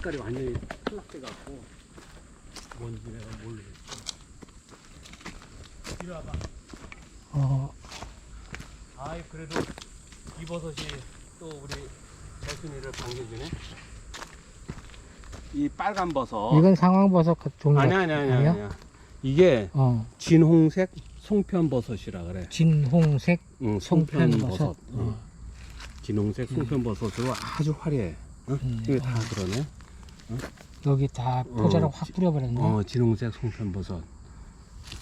색깔이 완전히 탈락돼 갖고 뭔지 내가 모르겠어. 이리 와봐. 어, 아이 그래도 이 버섯이 또 우리 재순이를 반겨주네. 이 빨간 버섯. 이건 상황버섯 같은 종류 아니 아니 아니 아니야? 아니야. 이게 어, 진홍색 송편버섯이라 그래. 진홍색 응, 송편버섯. 송편버섯. 응. 어. 진홍색 송편버섯으로 아주 화려해. 어? 음, 이게 다 어. 그러네. 여기 다 포자를 어, 확 지- 뿌려버렸네. 어, 진홍색 송편버섯.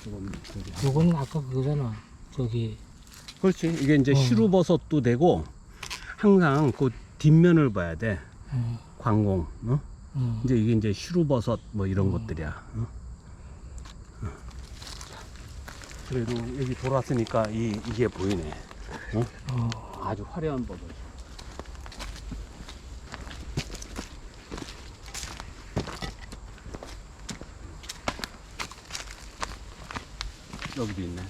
조금. 요거는 아까 그거잖아. 저기 그렇지. 이게 이제 어. 시루버섯도 되고 항상 그 뒷면을 봐야 돼. 어, 광공. 어? 어. 이제 이게 이제 시루버섯 뭐 이런 음. 것들이야. 어? 어. 그래도 여기 돌았으니까 이 이게 보이네. 어. 아주 화려한 버섯. 여기도 있네.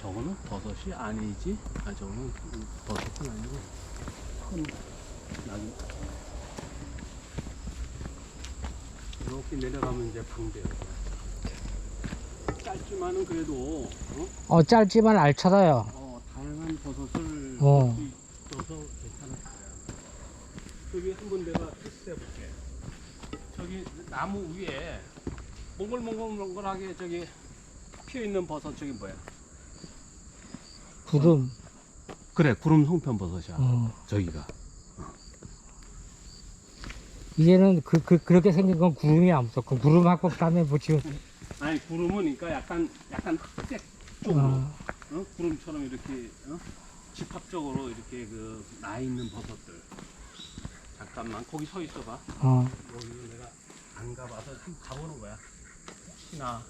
저거는 버섯이 아니지? 아 저거는 버섯은 아니고 큰 나무. 이렇게 내려가면 이제 방대요. 짧지만은 그래도 어? 어, 짧지만 알차다요. 어, 다양한 버섯을 어. 볼수 있어서 괜찮았을 거야. 여기 한 번 내가 테스트 해볼게. 저기 나무 위에 몽글몽글몽글하게 저기 피어 있는 버섯 저기 뭐야? 구름. 그래 구름 송편 버섯이야. 어. 저기가. 이제는 그, 그, 그렇게 생긴 건 구름이야, 무조건. 구름하고 그다음에 뭐 지금, 아니 구름은 그러니까 약간 약간 흑색 쪽으로 어, 어? 구름처럼 이렇게 어? 집합적으로 이렇게 그 나 있는 버섯들. 잠깐만 거기 서 있어봐. 어. 여기 내가 안 가봐서 한번 가보는 거야. 혹시나.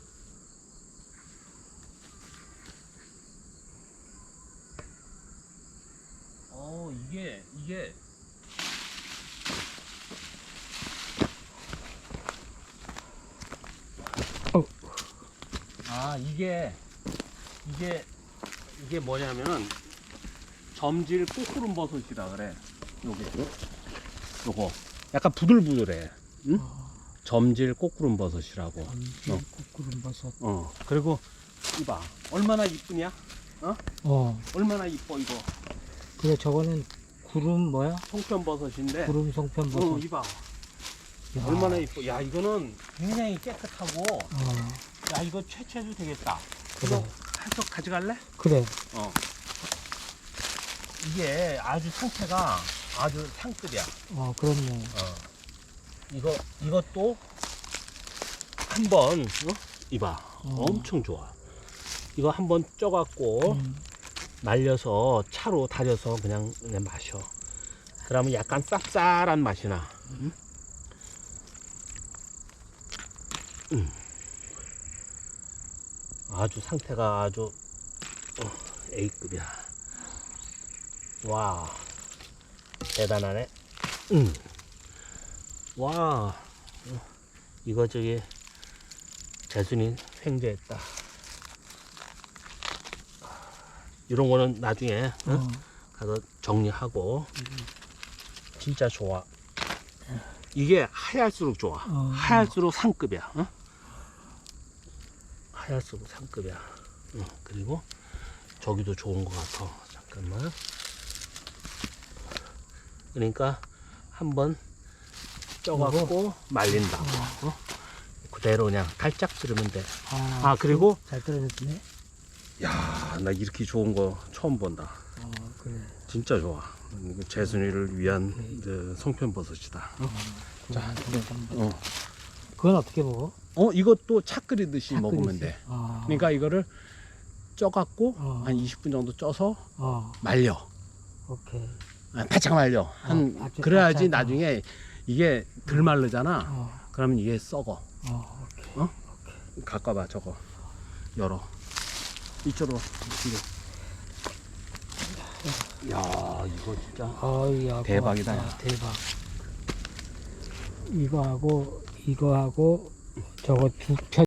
어 이게 이게 어. 아 이게 이게 이게 뭐냐면은 점질 꼬꾸름 버섯이라 그래. 요게 요거 약간 부들부들해. 응? 점질 꼬꾸름 버섯이라고. 엄지, 구름 버섯. 어. 그리고 이봐. 얼마나 이쁘냐? 어. 얼마나 이뻐 이거. 그래, 저거는 구름 뭐야? 송편 버섯인데. 구름 송편 어, 버섯. 이봐. 야. 얼마나 이뻐. 야, 이거는 굉장히 깨끗하고 어, 야, 이거 채취해도 되겠다. 그래. 이거 한석 가져갈래? 그래. 어. 이게 아주 상태가 아주 상급이야. 어, 그렇네. 어. 이거 이것도 한번 어? 이봐. 어. 엄청 좋아. 이거 한번 쪄갖고 음, 말려서 차로 달여서 그냥 그냥 마셔. 그러면 약간 쌉쌀한 맛이 나. 음. 아주 상태가 아주 어, A급이야. 와 대단하네. 음. 와 어, 이거 저기 재순이 횡재했다. 이런 거는 나중에 어? 어. 가서 정리하고 진짜 좋아. 이게 하얄수록 좋아. 어. 하얄수록 상급이야. 어? 하얄수록 상급이야. 응, 그리고 저기도 좋은 것 같아. 잠깐만. 그러니까 한번 쪄갖고 말린다. 어? 그대로 그냥 달짝 들으면 돼. 아, 아 그리고 잘 떨어졌네. 야 나 이렇게 좋은 거 처음 본다. 어, 그래. 진짜 좋아. 재순이를 위한 그 송편버섯이다. 자, 어. 그건 어떻게 먹어? 어, 이것도 차 끓이듯이 차 먹으면? 돼. 어. 그러니까 이거를 쪄갖고 어. 한 20분 정도 쪄서 어, 말려. 오케이. 아, 바짝 말려. 한 어, 바짝, 그래야지 바짝, 나중에 이게 덜 마르잖아. 어, 그러면 이게 썩어. 어, 오케이. 갖고 와봐 저거. 열어. 이쪽으로 뒤로. 야 이거 진짜 어이야 대박이다, 고맙다. 야. 대박 이거 하고 이거 하고 저거 두 편.